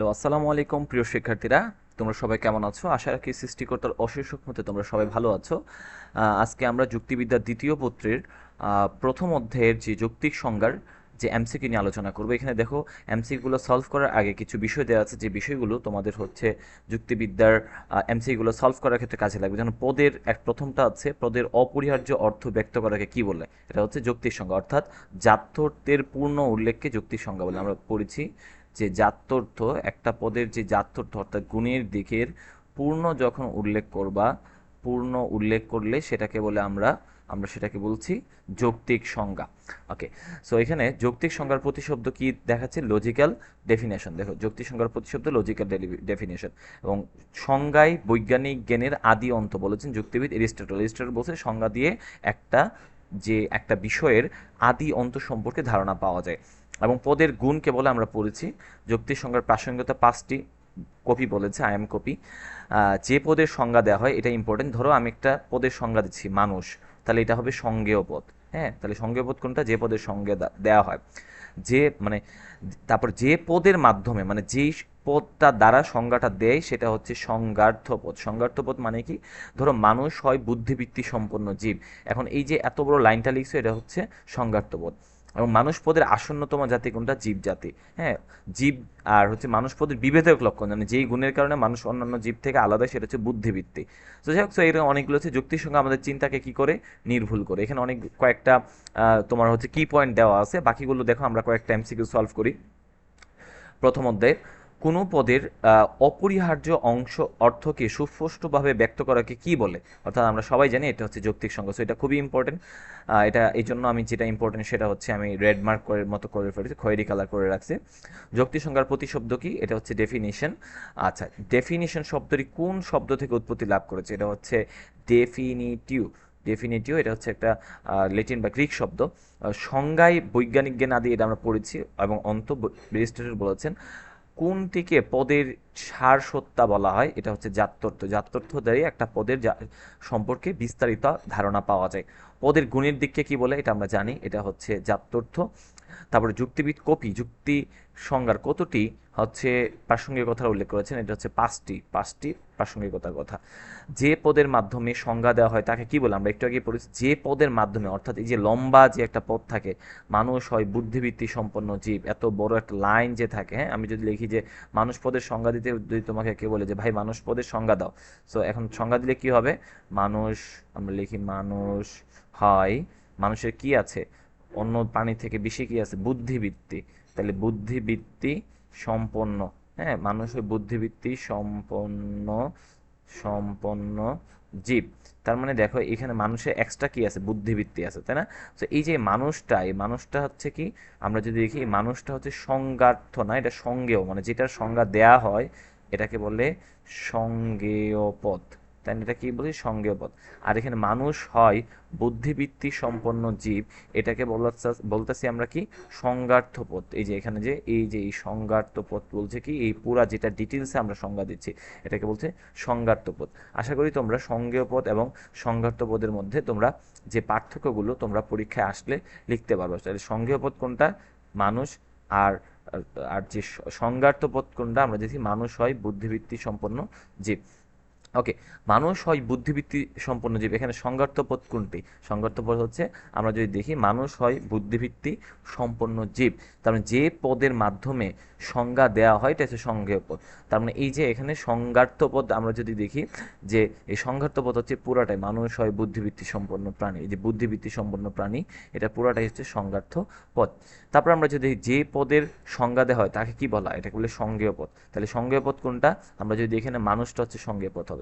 তো আসসালামু আলাইকুম, প্রিয় শিক্ষার্থীরা। তোমরা সবাই কেমন আছো? আশা রাখি সৃষ্টিকর্তার অশেষ মতে তোমরা সবাই ভালো আছো। আজকে আমরা যুক্তিবিদ্যার দ্বিতীয় পত্রের প্রথম অধ্যায়ের যে যৌক্তিক সংজ্ঞার যে এমসিকিউ নিয়ে আলোচনা করব, এখানে দেখো এমসিকিউগুলো সলভ করার আগে কিছু বিষয় দেওয়া আছে। যে বিষয়গুলো তোমাদের হচ্ছে যুক্তিবিদ্যার এমসিকিউগুলো সলভ করার ক্ষেত্রে কাজে লাগবে। যেমন পদের এক প্রথমটা আছে, পদের অপরিহার্য অর্থ ব্যক্ত করাকে কি বলে? এটা হচ্ছে যৌক্তিক সংজ্ঞা। অর্থাৎ জাত্যর্থের পূর্ণ উল্লেখকে যৌক্তিক সংজ্ঞা বলে আমরা পড়েছি। যে জাত্যর্থ একটা পদের যে জাত্যর্থ অর্থাৎ গুণের দিকের পূর্ণ যখন উল্লেখ করবা, পূর্ণ উল্লেখ করলে সেটাকে বলে আমরা আমরা সেটাকে বলছি যৌক্তিক সংজ্ঞা। ওকে সো এখানে যৌক্তিক সংজ্ঞার প্রতিশব্দ কি দেখাচ্ছে? লজিক্যাল ডেফিনেশন দেখো, যৌক্তিক সংজ্ঞার প্রতিশব্দ লজিক্যাল ডেফিনেশন এবং সংজ্ঞায় বৈজ্ঞানিক জ্ঞানের আদি অন্ত বলেছেন যুক্তিবিদ এরিস্টটল। এরিস্টটল বলছে সংজ্ঞা দিয়ে একটা যে একটা বিষয়ের আদি অন্ত সম্পর্কে ধারণা পাওয়া যায়। এবং পদের গুণকে বলে আমরা পড়েছি। যুক্তির সংজ্ঞার প্রাসঙ্গিকতা পাঁচটি কপি বলেছে, আই এম কপি। যে পদের সংজ্ঞা দেওয়া হয়, এটা ইম্পর্টেন্ট ধরো আমি একটা পদের সংজ্ঞা দিচ্ছি, মানুষ। তাহলে এটা হবে সংজ্ঞেয় পদ। হ্যাঁ তাহলে সংজ্ঞেয় পদ কোনটা? যে পদের সংজ্ঞা দেওয়া হয়। যে মানে তারপর যে পদের মাধ্যমে মানে যেই পদটা দ্বারা সংজ্ঞাটা দেয়, সেটা হচ্ছে সংজ্ঞার্থ পদ সংজ্ঞার্থ পদ মানে কি? ধরো মানুষ হয় বুদ্ধিবৃত্তি সম্পন্ন জীব। এখন এই যে এত বড় লাইনটা লিখছো, এটা হচ্ছে সংজ্ঞার্থ পদ এবং মানুষ পদের আসন্নতম জাতি কোনটা? জীব জাতি। হ্যাঁ জীব আর হচ্ছে মানুষ পদের বিভেদক লক্ষণ। মানে যেই গুণের কারণে মানুষ অন্যান্য জীব থেকে আলাদা, সেটা হচ্ছে বুদ্ধিবৃত্তি। তো যাই হোক এরকম অনেকগুলো হচ্ছে যুক্তির সঙ্গে আমাদের চিন্তাকে কি করে? নির্ভুল করে। এখানে অনেক কয়েকটা তোমার হচ্ছে কি পয়েন্ট দেওয়া আছে। বাকিগুলো দেখো, আমরা কয়েকটা এমসিকিউ সলভ করি। প্রথম অধ্যায়ে কোনো পদের অপরিহার্য অংশ অর্থকে সুস্পষ্টভাবে ব্যক্ত করাকে কি বলে? অর্থাৎ আমরা সবাই জানি এটা হচ্ছে যৌক্তিক সংজ্ঞা সো এটা খুবই ইম্পর্টেন্ট এটা এই জন্য আমি যেটা ইম্পর্টেন্ট সেটা হচ্ছে আমি রেড মার্ক করে মতো করে ফেলেছি, খয়েরি কালার করে রাখছি। যৌক্তিক সংজ্ঞার প্রতিশব্দ কি? এটা হচ্ছে ডেফিনিশন আচ্ছা ডেফিনিশন শব্দটি কোন শব্দ থেকে উৎপত্তি লাভ করেছে? এটা হচ্ছে ডেফিনিটিভ ডেফিনিটিভ এটা হচ্ছে একটা লেটিন বা গ্রিক শব্দ। সংজ্ঞায় বৈজ্ঞানিক জ্ঞান আদি এটা আমরা পড়েছি এবং অন্ত বলেছেন। কোনটিকে পদের সার সত্তা বলা হয়, এটা হচ্ছে জাত্যর্থ জাত্যর্থ দ্বারাই একটা পদের সম্পর্কে বিস্তারিত ধারণা পাওয়া যায়। পদের গুণের দিককে কি বলে, এটা আমরা জানি। এটা হচ্ছে জাত্যর্থ তারপরে যুক্তিবিদ কপি, যুক্তি সংজ্ঞার কতটি হচ্ছে প্রাসঙ্গিকতার উল্লেখ করেছেন, এটা হচ্ছে পাঁচটি পাঁচটি প্রাসঙ্গিকতার কথা। যে পদের মাধ্যমে সংজ্ঞা দেওয়া হয়, তাকে কি বলে? আমরা একটু আগে পড়েছি, যে পদের মাধ্যমে, অর্থাৎ এই যে লম্বা যে একটা পদ থাকে, মানুষ হয় বুদ্ধিবৃত্তি সম্পন্ন জীব, এত বড় একটা লাইন যে থাকে হ্যাঁ? আমি যদি লিখি যে, মানুষ পদের সংজ্ঞা দিতে যদি তোমাকে কে বলে যে, ভাই, মানুষ পদের সংজ্ঞা দাও। সো এখন সংজ্ঞা দিলে কি হবে? মানুষ, আমরা লিখি মানুষ হয়, মানুষের কি আছে? অন্য প্রাণী থেকে বেশি কি আছে? বুদ্ধিবৃত্তি। তাহলে বুদ্ধিবৃত্তি সম্পন্ন। হ্যাঁ মানুষ ওই বুদ্ধিবৃত্তি সম্পন্ন সম্পন্ন জীব। তার মানে দেখো, এখানে মানুষের এক্সট্রা কি আছে? বুদ্ধিবৃত্তি আছে, তাই না? তো এই যে মানুষটা, এই মানুষটা হচ্ছে কি? আমরা যদি দেখি, মানুষটা হচ্ছে সংজ্ঞার্থ না, এটা সঙ্গেও মানে যেটার সংজ্ঞা দেয়া হয়, এটাকে বলে সঙ্গেয় পদ তাই? এটা কি বলি? সংজ্ঞেয় পদ আর এখানে মানুষ হয় বুদ্ধিবৃত্তি সম্পন্ন জীব। এটাকে বলতেছি আমরা কি? সংজ্ঞার্থ পদ এই যে এখানে যে, এই যে এই সংজ্ঞার্থ পদ বলছে কি? এই পুরা যেটা ডিটেলসে আমরা সংজ্ঞা দিচ্ছি, এটাকে বলছে সংজ্ঞার্থ পদ আশা করি তোমরা সংজ্ঞেয় পদ এবং সংজ্ঞার্থ পদের মধ্যে তোমরা যে পার্থক্যগুলো তোমরা পরীক্ষায় আসলে লিখতে পারবে। তাহলে সংজ্ঞেয় পদ কোনটা? মানুষ। আর আর যে স- সংজ্ঞার্থ পদ কোনটা? আমরা দেখি মানুষ হয় বুদ্ধিবৃত্তি সম্পন্ন জীব। ওকে মানুষ হয় বুদ্ধিবৃত্তি সম্পন্ন জীব। এখানে সংজ্ঞার্থপদ কোনটি? সংজ্ঞার্থপদ হচ্ছে, আমরা যদি দেখি, মানুষ হয় বুদ্ধিবৃত্তি সম্পন্ন জীব। তার মানে যে পদের মাধ্যমে সংজ্ঞা দেওয়া হয়, এটা হচ্ছে সংজ্ঞেয় পদ। তার মানে এই যে এখানে সংজ্ঞার্থপদ আমরা যদি দেখি, যে এই সংজ্ঞার্থপদ হচ্ছে পুরাটাই মানুষ হয় বুদ্ধিবৃত্তি সম্পন্ন প্রাণী। এই যে বুদ্ধিবৃত্তি সম্পন্ন প্রাণী, এটা পুরাটাই হচ্ছে সংজ্ঞার্থ পদ তারপর আমরা যদি যে পদের সংজ্ঞা দেওয়া হয়, তাকে কি বলা এটাকে বলে সংজ্ঞেয় পদ। তাহলে সংজ্ঞেয় পদ কোনটা? আমরা যদি এখানে মানুষটা হচ্ছে সংজ্ঞেয় পদ হবে।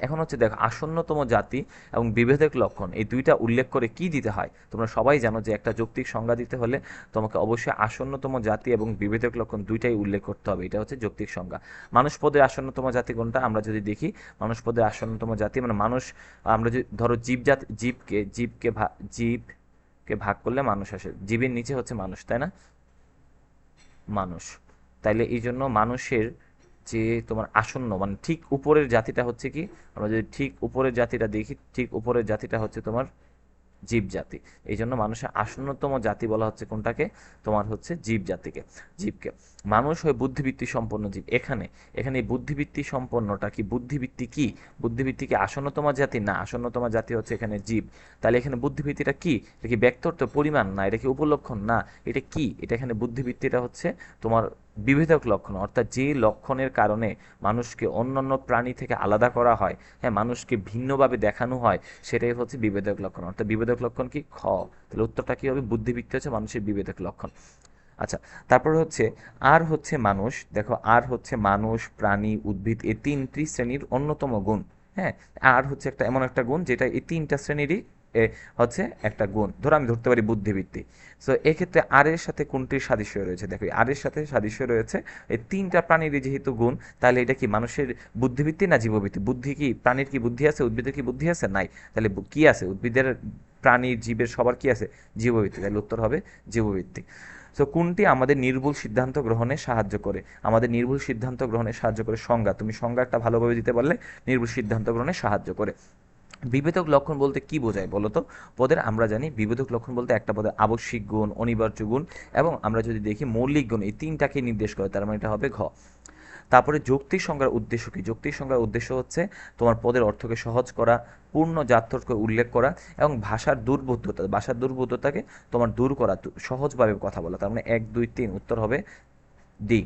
এখন হচ্ছে দেখো, আসন্নতম জাতি এবং বিভেদক লক্ষণ, এই দুইটা উল্লেখ করে কি দিতে হয়? তোমরা সবাই জানো যে একটা যৌক্তিক সংজ্ঞা দিতে হলে তোমাকে অবশ্যই আসন্নতম জাতি এবং বিভেদক লক্ষণ দুইটাই উল্লেখ করতে হবে। এটা হচ্ছে যৌক্তিক সংজ্ঞা। মানুষ পদের আসন্নতম জাতি কোনটা? আমরা যদি দেখি, মানুষ পদের আসন্নতম জাতি মানে মানুষ, আমরা যদি ধরো জীব জাতি, জীবকে জীবকে জীবকে ভাগ করলে মানুষ আসে। জীবের নিচে হচ্ছে মানুষ, তাই না? মানুষ। তাইলে এই জন্য মানুষের যে তোমার আসন্ন মানে ঠিক উপরের জাতিটা হচ্ছে কি? আমরা যদি ঠিক উপরের জাতিটা দেখি, ঠিক উপরের জাতিটা হচ্ছে তোমার জীব জাতি। এই জন্য মানুষের আসন্নতম জাতি বলা হচ্ছে কোনটাকে? তোমার হচ্ছে জীব জাতিকে, জীবকে। মানুষ হয় বুদ্ধিবৃত্তি সম্পন্ন জীব। এখানে এখানে বুদ্ধিবৃত্তি সম্পন্নটা কি? বুদ্ধিবৃত্তি কি? বুদ্ধিবৃত্তি কি আসন্নতম জাতি? না, আসন্নতম জাতি হচ্ছে এখানে জীব। তাহলে এখানে বুদ্ধিবৃত্তিটা কি? এটা কি ব্যক্তর্থ পরিমাণ? না, এটা কি উপলক্ষণ? না, এটা কি? এটা এখানে বুদ্ধিবৃত্তিটা হচ্ছে তোমার বিভেদক লক্ষণ, অর্থাৎ যে লক্ষণের কারণে মানুষকে অন্যান্য প্রাণী থেকে আলাদা করা হয় হ্যাঁ মানুষকে ভিন্নভাবে দেখানো হয়, সেটাই হচ্ছে বিভেদক লক্ষণ। অর্থাৎ বিভেদক লক্ষণ কি? খ। তাহলে উত্তরটা কি হবে? বুদ্ধিবৃত্তি হচ্ছে মানুষের বিভেদক লক্ষণ। আচ্ছা তারপর হচ্ছে আর হচ্ছে মানুষ। দেখো, আর হচ্ছে মানুষ, প্রাণী, উদ্ভিদ এই তিনটি শ্রেণির অন্যতম গুণ। হ্যাঁ আর হচ্ছে একটা এমন একটা গুণ, যেটা এই তিনটা শ্রেণীরই এ হচ্ছে একটা গুণ। ধরো আমি ধরতে পারি বুদ্ধিবৃত্তি। সো এক্ষেত্রে আর এর সাথে কোনটির সাদৃশ্য রয়েছে? দেখো আর এর সাথে সাদৃশ্য রয়েছে, এই তিনটা প্রাণীরই যেহেতু গুণ, তাহলে এটা কি মানুষের বুদ্ধিবৃত্তি না জীববৃত্তি? বুদ্ধি কি, প্রাণীর কি বুদ্ধি আছে, উদ্ভিদের কি বুদ্ধি আছে? নাই। তাহলে কি আছে? উদ্ভিদের প্রাণীর জীবের সবার কি আছে? জীববৃত্তি। তাহলে উত্তর হবে জীববৃত্তি। সো কোনটি আমাদের নির্ভুল সিদ্ধান্ত গ্রহণে সাহায্য করে? আমাদের নির্ভুল সিদ্ধান্ত গ্রহণে সাহায্য করে সংজ্ঞা। তুমি সংজ্ঞা একটা ভালোভাবে দিতে পারলে নির্ভুল সিদ্ধান্ত গ্রহণে সাহায্য করে। বিভেদক লক্ষণ বলতে কি বোঝায় বলো তো? পদের আমরা জানি বিভেদক লক্ষণ বলতে একটা পদের আবশ্যিক গুণ, অনিবার্য গুণ এবং আমরা যদি দেখি মৌলিক গুণ এই তিনটাকে নির্দেশ করে, তার মানে এটা হবে ঘ। তারপরে যৌক্তিক সংজ্ঞার উদ্দেশ্য কি? যৌক্তিক সংজ্ঞার উদ্দেশ্য হচ্ছে তোমার পদের অর্থকে সহজ করা, পূর্ণ জাত্যর্থকে উল্লেখ করা এবং ভাষার দুর্বোধ্যতা ভাষার দুর্বোধ্যতাকে তোমার দূর করা, সহজভাবে কথা বলা। তার মানে এক, দুই, তিন, উত্তর হবে ডি।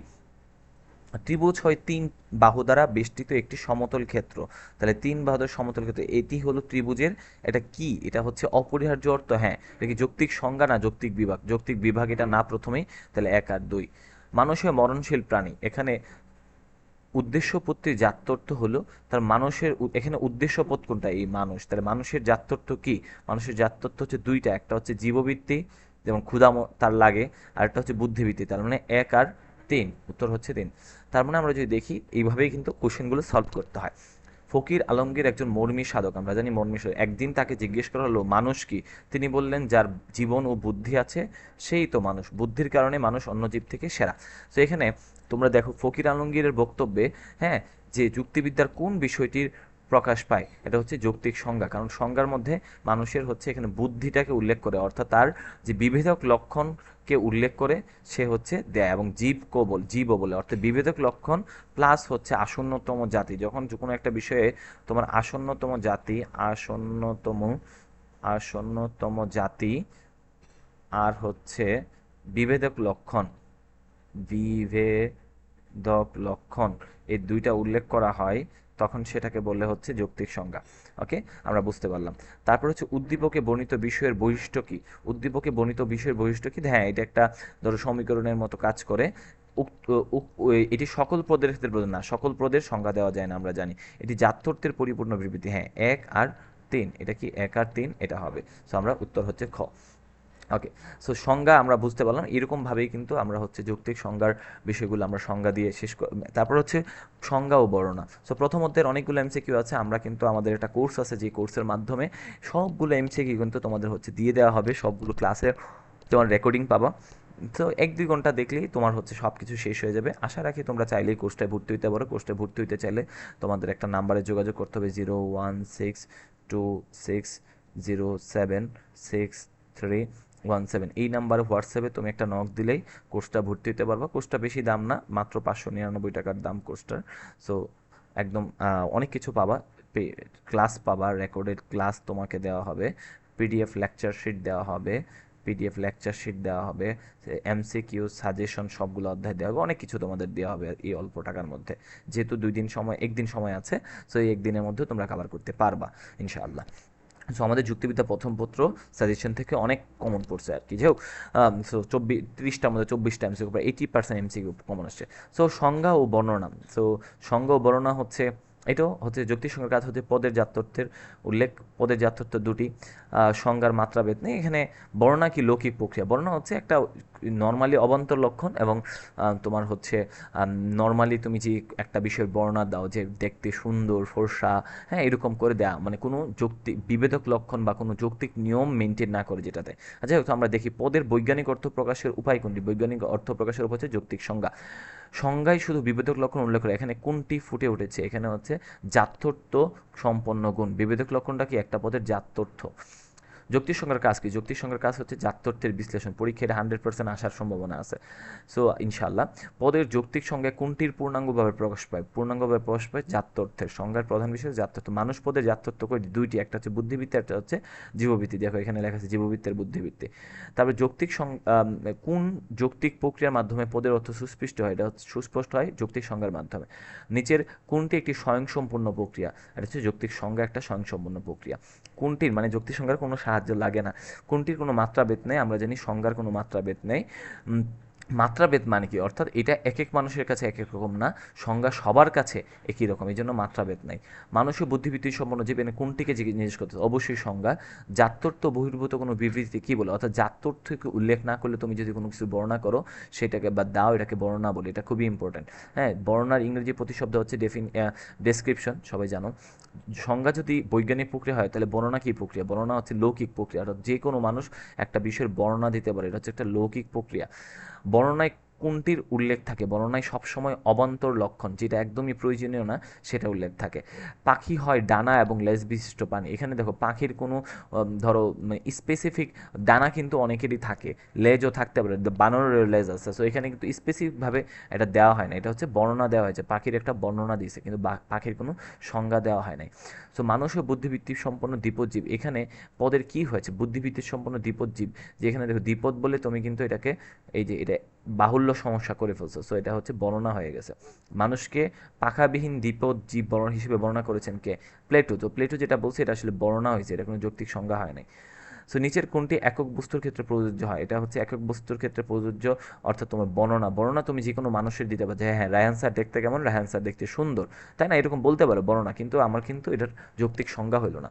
ত্রিভুজ হয় তিন বাহু দ্বারা বেষ্টিত একটি সমতল ক্ষেত্র। তাহলে তিন বাহু সমতল ক্ষেত্র, এটি হলো ত্রিভুজের এটা কি? এটা হচ্ছে অপরিহার্য অর্থ হ্যাঁ। কি যৌক্তিক সংজ্ঞা না যৌক্তিক বিভাগ? যৌক্তিক বিভাগ এটা না প্রথমেই, তাহলে এক আর দুই। মানুষের মরণশীল প্রাণী, এখানে উদ্দেশ্যপত্রের জাত্যর্থ হলো, তার মানুষের এখানে উদ্দেশ্যপদ কোনটা? এই মানুষ। তাহলে মানুষের জাত্যর্থ কি? মানুষের জাত্যর্থ হচ্ছে দুইটা, একটা হচ্ছে জীববৃত্তি, যেমন ক্ষুধা ম- তার লাগে, আর একটা হচ্ছে বুদ্ধিবৃত্তি, তার মানে এক আর তিন উত্তর হচ্ছে তিন তার মানে আমরা যদি দেখি, এইভাবেই কিন্তু কোশ্চেনগুলো সলভ করতে হয়। ফকির আলমগীর একজন মর্মী সাধক, আমরা জানি মর্মী সাধক। একদিন তাকে জিজ্ঞেস করা হলো, মানুষ কি? তিনি বললেন, যার জীবন ও বুদ্ধি আছে, সেই তো মানুষ। বুদ্ধির কারণে মানুষ অন্য জীব থেকে সেরা। তো এখানে তোমরা দেখো, ফকির আলমগীরের বক্তব্যে হ্যাঁ যে যুক্তিবিদ্যার কোন বিষয়টির প্রকাশ পায়। এটা হচ্ছে যৌক্তিক সংজ্ঞা। কারণ সংজ্ঞার মধ্যে মানুষের হচ্ছে এখানে বুদ্ধিটাকে উল্লেখ করে। অর্থাৎ তার যে বিভেদক লক্ষণকে উল্লেখ করে সে হচ্ছে দেয় এবং জীব বল, জীবও বলে। অর্থাৎ বিভেদক লক্ষণ প্লাস হচ্ছে আসন্নতম জাতি। যখন যে কোনো একটা বিষয়ে তোমার আসন্নতম জাতি, আসন্নতম আসন্নতম জাতি আর হচ্ছে বিভেদক লক্ষণ বিভেদক লক্ষণ, এই দুইটা উল্লেখ করা হয় তখন সেটাকে বললে হচ্ছে যৌক্তিক সংজ্ঞা। ওকে আমরা বুঝতে পারলাম। তারপর হচ্ছে উদ্দীপকে বর্ণিত বিষয়ের বৈশিষ্ট্য কি? উদ্দীপকে বর্ণিত বিষয়ের বৈশিষ্ট্য কি? হ্যাঁ এটা একটা ধরো সমীকরণের মতো কাজ করে। এটি সকল পদের ক্ষেত্রে না। সকল পদের সংজ্ঞা দেওয়া যায় না, আমরা জানি। এটি জাত্যর্থের পরিপূর্ণ বিবৃতি। হ্যাঁ এক আর তিন। এটা কি এক আর তিন? এটা হবে। সো আমরা উত্তর হচ্ছে খ। ওকে সো সংজ্ঞা আমরা বুঝতে পারলাম। এরকমভাবেই কিন্তু আমরা হচ্ছে যৌক্তিক সংজ্ঞার বিষয়গুলো আমরা সংজ্ঞা দিয়ে শেষ তারপর হচ্ছে সংজ্ঞা ও বর্ণনা। সো প্রথম অধ্যায়ের অনেকগুলো এমসিকিউ আছে। আমরা কিন্তু আমাদের একটা কোর্স আছে যে কোর্সের মাধ্যমে সবগুলো এমসিকিউ কিন্তু তোমাদের হচ্ছে দিয়ে দেওয়া হবে। সবগুলো ক্লাসে তোমার রেকর্ডিং পাবা। তো এক দুই ঘণ্টা দেখলেই তোমার হচ্ছে সব কিছু শেষ হয়ে যাবে। আশা রাখি তোমরা চাইলেই কোর্সটায় ভর্তি হইতে পারো। কোর্সটায় ভর্তি হইতে চাইলে তোমাদের একটা নাম্বারে যোগাযোগ করতে হবে zero one six two six zero seven six three one seven এই নাম্বারে হোয়াটসঅ্যাপে তুমি একটা নক দিলেই কোর্সটা ভর্তি হতে পারবা। কোর্সটা বেশি দাম না, মাত্র পাঁচশো নিরানব্বই টাকার দাম কোর্সটার সো একদম অনেক কিছু পাবা। ক্লাস পাবা রেকর্ডেড ক্লাস তোমাকে দেওয়া হবে। পিডিএফ লেকচার শিট দেওয়া হবে। পিডিএফ লেকচার শিট দেওয়া হবে। এমসিকিউ সাজেশন সবগুলো অধ্যায় দেওয়া হবে। অনেক কিছু তোমাদের দেওয়া হবে এই অল্প টাকার মধ্যে। যেহেতু দুই দিন সময়, একদিন সময় আছে সো এই একদিনের মধ্যে তোমরা কভার করতে পারবা, ইনশাআল্লাহ। সো আমাদের যুক্তিবিদ্যা প্রথম পত্র সাজেশন থেকে অনেক কমন পড়ছে আর কি। যাই হোক সো চব্বিশ ত্রিশটার মধ্যে চব্বিশটা এমসিকিউ প্রায় এইটি পার্সেন্ট এমসিকিউ কমন আসছে। সো সংজ্ঞা ও বর্ণনা। সো সংজ্ঞা ও বর্ণনা হচ্ছে, এটাও হচ্ছে যুক্তি সংজ্ঞার কাজ হচ্ছে পদের জাতত্বের উল্লেখ। পদের জাতত্ব দুটি সংজ্ঞার মাত্রাভেদ নেই এখানে বর্ণনা কি লৌকিক প্রক্রিয়া? বর্ণনা হচ্ছে একটা নর্মালি অবান্তর লক্ষণ এবং তোমার হচ্ছে নর্মালি তুমি যে একটা বিষয়ের বর্ণনা দাও যে দেখতে সুন্দর, ফর্সা হ্যাঁ এরকম করে দেয়া মানে কোনো যৌক্তিক বিভেদক লক্ষণ বা কোনো যৌক্তিক নিয়ম মেনটেন না করে যেটাতে। যাই আমরা দেখি পদের বৈজ্ঞানিক অর্থ প্রকাশের উপায় কোনটি? বৈজ্ঞানিক অর্থ প্রকাশের উপায় হচ্ছে যৌক্তিক সংজ্ঞা। সংজ্ঞায় শুধু বিভেদক লক্ষণ উল্লেখ করে, এখানে কোনটি ফুটে উঠেছে? এখানে হচ্ছে জাত্যর্থ সম্পন্ন গুণ। বিভেদক লক্ষণটা কি? একটা পদের জাত্যর্থ যৌক্তিক সংজ্ঞার কাজ কি? যৌক্তিক কাজ হচ্ছে জাত্যর্থের বিশ্লেষণ। পরীক্ষায় হান্ড্রেড পার্সেন্ট আসার সম্ভাবনা আছে। সো ইনশাল্লাহ পদের যৌক্তিক সংজ্ঞা কোনটির পূর্ণাঙ্গভাবে প্রকাশ পায়? পূর্ণাঙ্গভাবে প্রকাশ পায় জাত্যর্থের সংজ্ঞার প্রধান বিষয় জাত্যর্থ মানুষ পদের জাত্যর্থ করে দুইটি। একটা হচ্ছে বুদ্ধিবৃত্তি, একটা হচ্ছে জীববৃত্তি। দেখো, এখানে লেখা আছে জীববৃত্তের বুদ্ধিবৃত্তি। তারপরে যৌক্তিক কোন যৌক্তিক প্রক্রিয়ার মাধ্যমে পদের অর্থ সুস্পষ্ট হয়? এটা সুস্পষ্ট হয় যৌক্তিক সংজ্ঞার মাধ্যমে। নিচের কোনটি একটি স্বয়ংসম্পূর্ণ প্রক্রিয়া? এটা হচ্ছে যৌক্তিক সংজ্ঞা একটা স্বয়ংসম্পূর্ণ প্রক্রিয়া। কোনটির? মানে যৌক্তিক সংজ্ঞার কোনো সাহায্য লাগে না। কোনটির কোনো মাত্রাভেদ নেই, আমরা জানি সংজ্ঞার কোনো মাত্রাভেদ নেই। মাত্রাভেদ মানে কি? অর্থাৎ এটা এক এক মানুষের কাছে এক এক রকম না, সংজ্ঞা সবার কাছে একই রকম, এই জন্য মাত্রাভেদ নাই। মানুষের বুদ্ধিবৃত্তি সম্পন্ন জীব এনে কোনটিকে জিজ্ঞে- জিজ্ঞেস করতে অবশ্যই সংজ্ঞা। জাত্যর্থ বহির্ভূত কোনো বিবৃতি কি বলে? অর্থাৎ জাত্যর্থকে উল্লেখ না করলে তুমি যদি কোনো কিছু বর্ণনা করো, সেটাকে বা দাও, এটাকে বর্ণনা বলে, এটা খুবই ইম্পর্ট্যান্ট হ্যাঁ বর্ণনার ইংরেজি প্রতিশব্দ হচ্ছে ডেফিন ডেসক্রিপশন সবাই জানো। সংজ্ঞা যদি বৈজ্ঞানিক প্রক্রিয়া হয়, তাহলে বর্ণনা কী প্রক্রিয়া? বর্ণনা হচ্ছে লৌকিক প্রক্রিয়া, অর্থাৎ যে কোনো মানুষ একটা বিষয়ের বর্ণনা দিতে পারে, এটা হচ্ছে একটা লৌকিক প্রক্রিয়া। বর্ণনায় কোনটির উল্লেখ থাকে? বর্ণনায় সবসময় অবান্তর লক্ষণ, যেটা একদমই প্রয়োজনীয় না, সেটা উল্লেখ থাকে। পাখি হয় ডানা এবং লেজ বিশিষ্ট প্রাণী এখানে দেখো, পাখির কোনো ধরো স্পেসিফিক ডানা কিন্তু অনেকেরই থাকে। লেজও থাকতে পারে বানরের লেজ আছে। সো এখানে কিন্তু স্পেসিফিকভাবে এটা দেওয়া হয় না এটা হচ্ছে বর্ণনা দেওয়া হয়েছে। পাখির একটা বর্ণনা দিয়েছে, কিন্তু পাখির কোনো সংজ্ঞা দেওয়া হয় নাই। সো মানুষ ও বুদ্ধিবৃত্তি সম্পন্ন দ্বিপদজীব এখানে পদের কি হয়েছে? বুদ্ধিভিত্তিক সম্পন্ন দ্বিপদজীব যেখানে দেখো, দ্বিপদ বলে তুমি কিন্তু এটাকে, এই যে, এটা বাহুল্য সমস্যা করে ফেলছো। সো এটা হচ্ছে বর্ণনা হয়ে গেছে। মানুষকে পাখাবিহীন দ্বিপদ জীব বর্ণনা হিসেবে বর্ণনা করেছেন কে? প্লেটো তো প্লেটো যেটা বলছে, এটা আসলে বর্ণনা হয়েছে, এটা কোনো যৌক্তিক সংজ্ঞা হয় নাই। সো নিচের কোনটি একক বস্তুর ক্ষেত্রে প্রযোজ্য হয়। এটা হচ্ছে একক বস্তুর ক্ষেত্রে প্রযোজ্য, অর্থাৎ তোমার বর্ণনা। বর্ণনা তুমি যে কোনো মানুষের দিতে পারো। যে হ্যাঁ রায়হান স্যার দেখতে কেমন? রায়হান স্যার দেখতে সুন্দর। তাই না? এরকম বলতে পারো বর্ণনা। কিন্তু আমার কিন্তু এটার যৌক্তিক সংজ্ঞা হলো না।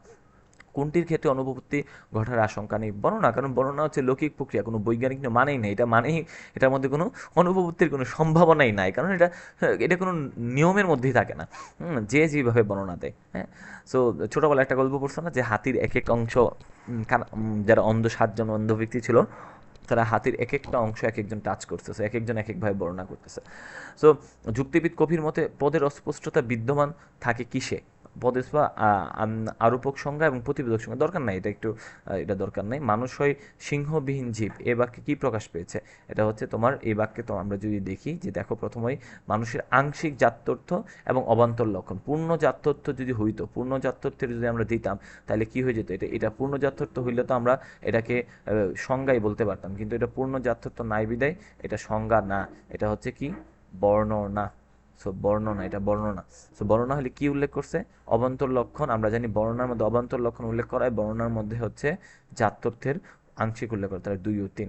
কোনটির ক্ষেত্রে অনুপপত্তি ঘটার আশঙ্কা নেই? বর্ণনা কারণ বর্ণনা হচ্ছে লৌকিক প্রক্রিয়া, কোনো বৈজ্ঞানিক মানেই নেই। এটা মানেই, এটার মধ্যে কোনো অনুপপত্তির কোনো সম্ভাবনাই নাই, কারণ এটা এটা কোনো নিয়মের মধ্যেই থাকে না। যে যেভাবে বর্ণনা দেয় হ্যাঁ। সো ছোটোবেলায় একটা গল্প পড়ছো না, যে হাতির এক এক অংশ যারা অন্ধ সাতজন অন্ধ ব্যক্তি ছিল, তারা হাতির এক একটা অংশ এক একজন টাচ করতেছে এক একজন এক একভাবে বর্ণনা করতেছে। সো যুক্তিবিদ কবির মতে, পদের অস্পষ্টতা বিদ্যমান থাকে কিসে? পদের বা আরোপক সংজ্ঞা এবং প্রতিবেদক সংজ্ঞা দরকার নাই, এটা একটু এটা দরকার নাই। মানুষ হয় সিংহবিহীন জীব, এ বাক্যে কি প্রকাশ পেয়েছে? এটা হচ্ছে তোমার এই বাক্যে তো আমরা যদি দেখি যে দেখো প্রথমেই মানুষের আংশিক জাত্যর্থ এবং অবান্তর লক্ষণ। পূর্ণ জাত্যর্থ যদি হইতো, পূর্ণ জাত্যর্থের যদি আমরা দিতাম, তাহলে কি হয়ে যেত? এটা এটা পূর্ণ জাত্যর্থ হইলে তো আমরা এটাকে সংজ্ঞাই বলতে পারতাম। কিন্তু এটা পূর্ণ জাত্যর্থ নাই বিদায়, এটা সংজ্ঞা না। এটা হচ্ছে কি? বর্ণনা। সো বর্ণনা, এটা বর্ণনা। সো বর্ণনা হলে কি উল্লেখ করছে? অবান্তর লক্ষণ, আমরা জানি বর্ণনার মধ্যে অবান্তর লক্ষণ উল্লেখ করা হয়, বর্ণনার মধ্যে হচ্ছে জাত্যর্থের আংশিক উল্লেখ করা তার দুই ও তিন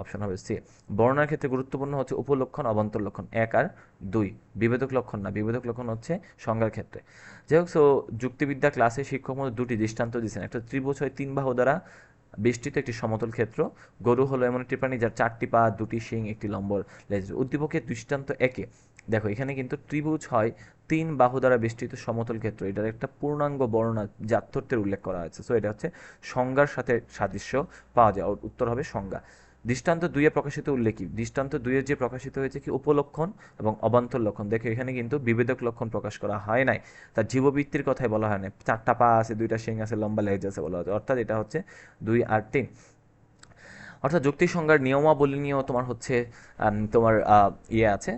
অপশন হবে সি বর্ণনার ক্ষেত্রে গুরুত্বপূর্ণ হচ্ছে উপলক্ষণ, অবান্তর লক্ষণ এক আর দুই বিভেদক লক্ষণ না বিভেদক লক্ষণ হচ্ছে সংজ্ঞার ক্ষেত্রে। যাই হোক সো যুক্তিবিদ্যা ক্লাসে শিক্ষক মধ্যে দুটি দৃষ্টান্ত দিয়েছেন, একটা ত্রিভুজ হয় তিন বাহু দ্বারা বেষ্টিত একটি সমতল ক্ষেত্র, গরু হলো এমন একটি প্রাণী যার চারটি পা, দুটি শিং, একটি লম্বর লেজ, উদ্দীপকের দৃষ্টান্ত একে। দেখো, এখানে কিন্তু ত্রিভুজ হয় তিন বাহু দ্বারা বেষ্টিত সমতল ক্ষেত্র। এটার একটা পূর্ণাঙ্গ বর্ণনা জাত্যর্থের উল্লেখ করা হয়েছে সো এটা হচ্ছে সংজ্ঞার সাথে সাদৃশ্য পাওয়া যায়। উত্তর হবে সংজ্ঞা। দৃষ্টান্ত দুইয়ে প্রকাশিত উল্লেখ দৃষ্টান্ত দুইয়ে যে প্রকাশিত হয়েছে কি? উপলক্ষণ এবং অবান্তর লক্ষণ। দেখো, এখানে কিন্তু বিভেদক লক্ষণ প্রকাশ করা হয় নাই। তার জীববৃত্তির কথাই বলা হয় না চারটা পা আছে, দুইটা শিং আছে, লম্বা লেজ আছে বলা হচ্ছে অর্থাৎ এটা হচ্ছে দুই আর তিন। অর্থাৎ যুক্তি সংজ্ঞার নিয়মাবলী নিয়েও তোমার হচ্ছে তোমার ইয়ে আছে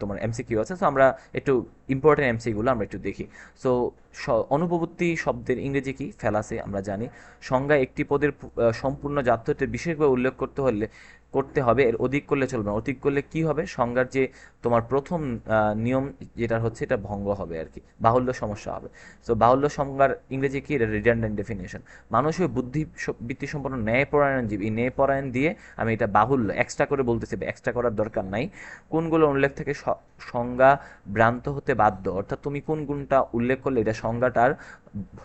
তোমার এমসিকিউ আছে। সো আমরা একটু ইম্পর্টেন্ট এমসিগুলো আমরা একটু দেখি। সো অনুপবর্তী শব্দের ইংরেজি কি? ফেলাসে, আমরা জানি। সংজ্ঞা একটি পদের সম্পূর্ণ জাতীয়তে বিশেষভাবে উল্লেখ করতে হলে করতে হবে, এর অধিক করলে চলবে না। অধিক করলে কি হবে? সংজ্ঞার যে তোমার প্রথম নিয়ম যেটা হচ্ছে এটা ভঙ্গ হবে আর কি বাহুল্য সমস্যা হবে। সো বাহুল্য সংজ্ঞার ইংরেজি কি? এটা রিডান্ডেন্ট ডেফিনেশন মানুষের বুদ্ধি বৃত্তি সম্পন্ন ন্যায়পরায়ণ জীব এই ন্যায়পরায়ণ দিয়ে আমি এটা বাহুল্য এক্সট্রা করে বলতেছি এক্সট্রা করার দরকার নাই। কোনগুলো উল্লেখ থেকে সংজ্ঞা ভ্রান্ত হতে বাধ্য? অর্থাৎ তুমি কোন গুণটা উল্লেখ করলে এটা সংজ্ঞাটার,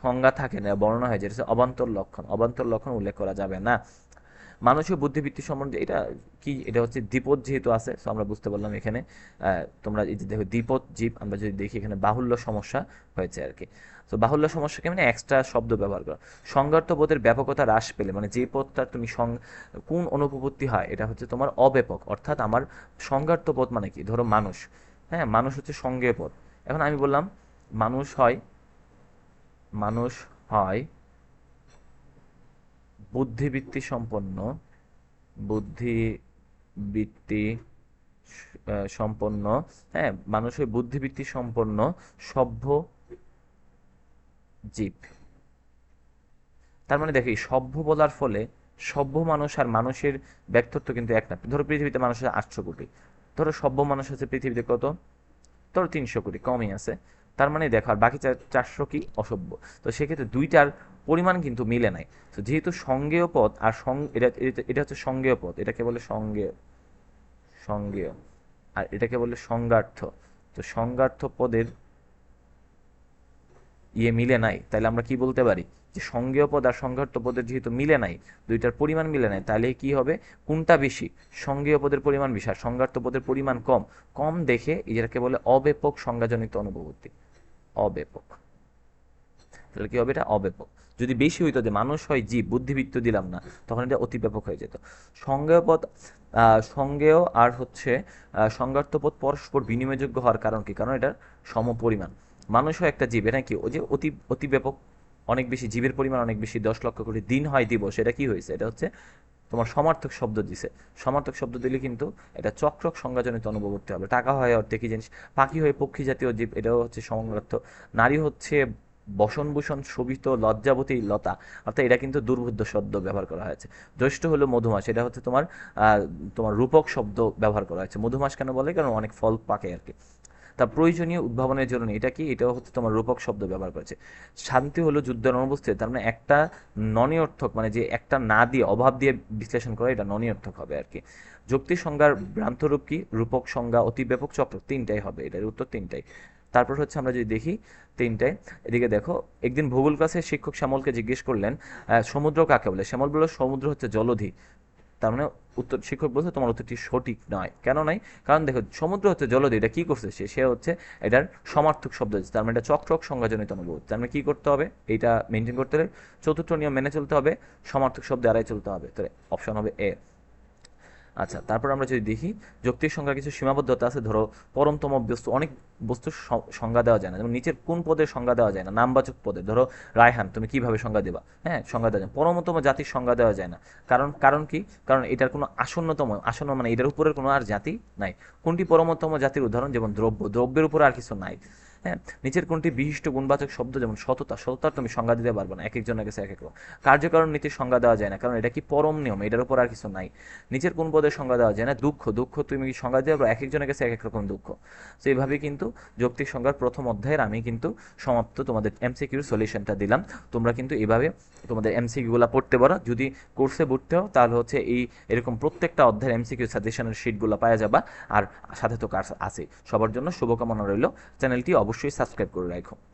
সংজ্ঞা থাকে না, বর্ণনা হয় যেটা অবান্তর লক্ষণ। অবান্তর লক্ষণ উল্লেখ করা যাবে না। মানুষের বুদ্ধিবৃত্তি সম্বন্ধে এটা কি? এটা হচ্ছে দ্বিপদ যেহেতু আছে সো আমরা বুঝতে পারলাম এখানে তোমরা এই যে দেখো দ্বিপদ জীব, আমরা যদি দেখি এখানে বাহুল্য সমস্যা হয়েছে আর কি। তো বাহুল্য সমস্যাকে মানে এক্সট্রা শব্দ ব্যবহার করা। সংজ্ঞার্থ বোধের ব্যাপকতা হ্রাস পেলে মানে যে পথটা তুমি কোন অনুপপত্তি হয়, এটা হচ্ছে তোমার অব্যাপক, অর্থাৎ আমার সংজ্ঞার্থ পথ মানে কি? ধরো মানুষ হ্যাঁ মানুষ হচ্ছে সঙ্গে পথ এখন আমি বললাম, মানুষ হয় মানুষ হয় বুদ্ধিবৃত্তি সম্পন্ন বুদ্ধিবৃত্তি সম্পন্ন হ্যাঁ মানুষের বুদ্ধিবৃত্তি সম্পন্ন, সভ্য জীব। তার মানে দেখো, সভ্য বলার ফলে সভ্য মানুষ আর মানুষের ব্যক্তিত্ব কিন্তু এক না। ধরো পৃথিবীতে মানুষ আছে আটশো কোটি। ধরো সভ্য মানুষ আছে পৃথিবীতে কত? ধরো তিনশো কোটি, কমই আছে। তার মানে দেখো, আর বাকি চার- চারশো কি অসভ্য? তো সেক্ষেত্রে দুইটার পরিমাণ কিন্তু মিলে নাই। তো যেহেতু সঙ্গেয় পদ আর এটা, এটা- হচ্ছে সঙ্গেয় পদ, এটাকে বলে সঙ্গেয় সঙ্গেয়, আর এটাকে বলে সংজ্ঞার্থ তো সংজ্ঞার্থ পদের ইয়ে মিলে নাই। তাহলে আমরা কি বলতে পারি? যে সঙ্গেয় পদ আর সংঘার্ত পদের যেহেতু মিলে নাই, দুইটার পরিমাণ মিলে নাই, তাহলে কি হবে? কোনটা বেশি? সঙ্গেয় পদের পরিমাণ বেশি আর সংঘার্ত পদের পরিমাণ কম। কম দেখে এটাকে বলে অব্যাপক সংজ্ঞাজনিত অনুপবর্তী অব্যাপক। তাহলে কি হবে? এটা অব্যাপক। যদি বেশি হইতো যে মানুষ হয় জীব বুদ্ধিবৃত্ত দিলাম না তখন এটা অতি ব্যাপক হয়ে যেত। সংজ্ঞেয় পদ আহ, সংজ্ঞেয় আর হচ্ছে আহ, সংজ্ঞার্থ পদ পরস্পর বিনিময়যোগ্য হওয়ার কারণ কি? কারণ এটার সম পরিমাণ মানুষও একটা জীব এটা কি? ওই যে অতি অতি ব্যাপক অনেক বেশি জীবের পরিমাণ অনেক বেশি দশ লক্ষ কোটি দিন হয় দিবস এটা কি হয়েছে? এটা হচ্ছে তোমার সমার্থক শব্দ দিছে। সমার্থক শব্দ দিলে কিন্তু এটা চক্রক সংজ্ঞাজনিত অনুভব করতে হবে। টাকা হয় অর্থে কি জিনিস? পাখি হয়ে পক্ষী জাতীয় জীব এটাও হচ্ছে সংজ্ঞার্থ। নারী হচ্ছে বসনভূষণ শোভিত লজ্জাবতী লতা। অর্থাৎ এটা কিন্তু দুর্বোধ্য শব্দ ব্যবহার করা হয়েছে। জ্যৈষ্ঠ হলো মধুমাস, এটা হচ্ছে তোমার তোমার রূপক শব্দ ব্যবহার করা হয়েছে। মধুমাস কেন বলে? কারণ অনেক ফল পাকে আর কি। তা প্রয়োজনীয় উদ্ভাবনের জন্য এটা কি? এটাও হচ্ছে তোমার রূপক শব্দ ব্যবহার করেছে। শান্তি হলো যুদ্ধের অনুপস্থিতি তার মানে একটা ননিঅর্থক মানে যে একটা না দিয়ে, অভাব দিয়ে বিশ্লেষণ করা, এটা ননিঅর্থক হবে আর কি। যুক্তি সংজ্ঞার ভ্রান্তরূপ কি? রূপক সংজ্ঞা, অতি ব্যাপক চক্র, তিনটাই হবে। এটার উত্তর তিনটাই। তারপর হচ্ছে আমরা যদি দেখি তিনটায় এদিকে দেখো, একদিন ভূগোল ক্লাসে শিক্ষক শ্যামলকে জিজ্ঞেস করলেন সমুদ্র কাকে বলে? শ্যামল বলল, সমুদ্র হচ্ছে জলধি। তার মানে উত্তর, শিক্ষক বলছে, তোমার উত্তরটি সঠিক নয়। কেন নয়? কারণ দেখো, সমুদ্র হচ্ছে জলধি, এটা কি করছে? সে সে হচ্ছে এটার সমার্থক শব্দ দিচ্ছে। তার মানে এটা চক্রক সংজ্ঞাজনিত অনুভূতি তার মানে কি করতে হবে? এইটা মেনটেন করতে হলে চতুর্থ নিয়ম মেনে চলতে হবে। সমার্থক শব্দ এড়াই চলতে হবে। তাহলে অপশন হবে এ আচ্ছা তারপর আমরা যদি দেখি, যৌক্তিক সংজ্ঞার কিছু সীমাবদ্ধতা আছে, ধরো পরমতম বস্তু, অনেক বস্তুর সংজ্ঞা দেওয়া যায় না। যেমন নিচের কোন পদের সংজ্ঞা দেওয়া যায় না, নামবাচক পদের। ধরো রায়হান, তুমি কীভাবে সংজ্ঞা দেবা? হ্যাঁ সংজ্ঞা দেওয়া যায়। পরমতম জাতির সংজ্ঞা দেওয়া যায় না। কারণ কারণ কি? কারণ এটার কোনো আসন্নতম, আসন্ন মানে এটার উপরের কোনো আর জাতি নাই। কোনটি পরমতম জাতির উদাহরণ? যেমন দ্রব্য। দ্রব্যের উপর আর কিছু নাই। হ্যাঁ নিচের কোনটি বিশিষ্ট গুণবাচক শব্দ, যেমন সততা, সততার তুমি সংজ্ঞা দিতে পারবে না এক একজনের কাছে এক এক রকম। কার্যকারণ নীতির সংজ্ঞা দেওয়া যায় না, কারণ এটা কি পরম নিয়ম? এটার উপর আর কিছু নাই। নিচের কোন পদের সংজ্ঞা দেওয়া যায় না? দুঃখ। দুঃখ তুমি কি সংজ্ঞা দিতে পারবে? এক একজনের কাছে এক এক রকম দুঃখ। তো এইভাবে কিন্তু যৌক্তিক সংজ্ঞার প্রথম অধ্যায়ের আমি কিন্তু সমাপ্ত তোমাদের এমসিকিউর সলিউশনটা দিলাম। তোমরা কিন্তু এইভাবে তোমাদের এমসিকিউগুলো পড়তে পারো। যদি কোর্সে ভর্তি হও, তাহলে হচ্ছে এই এরকম প্রত্যেকটা অধ্যায়ের এমসিকিউ সাজেশনের শিটগুলো পাওয়া যাবা। আর সাথে তো কাজ আছে। সবার জন্য শুভকামনা রইল। চ্যানেলটি অবশ্যই সাবস্ক্রাইব করে রাখো।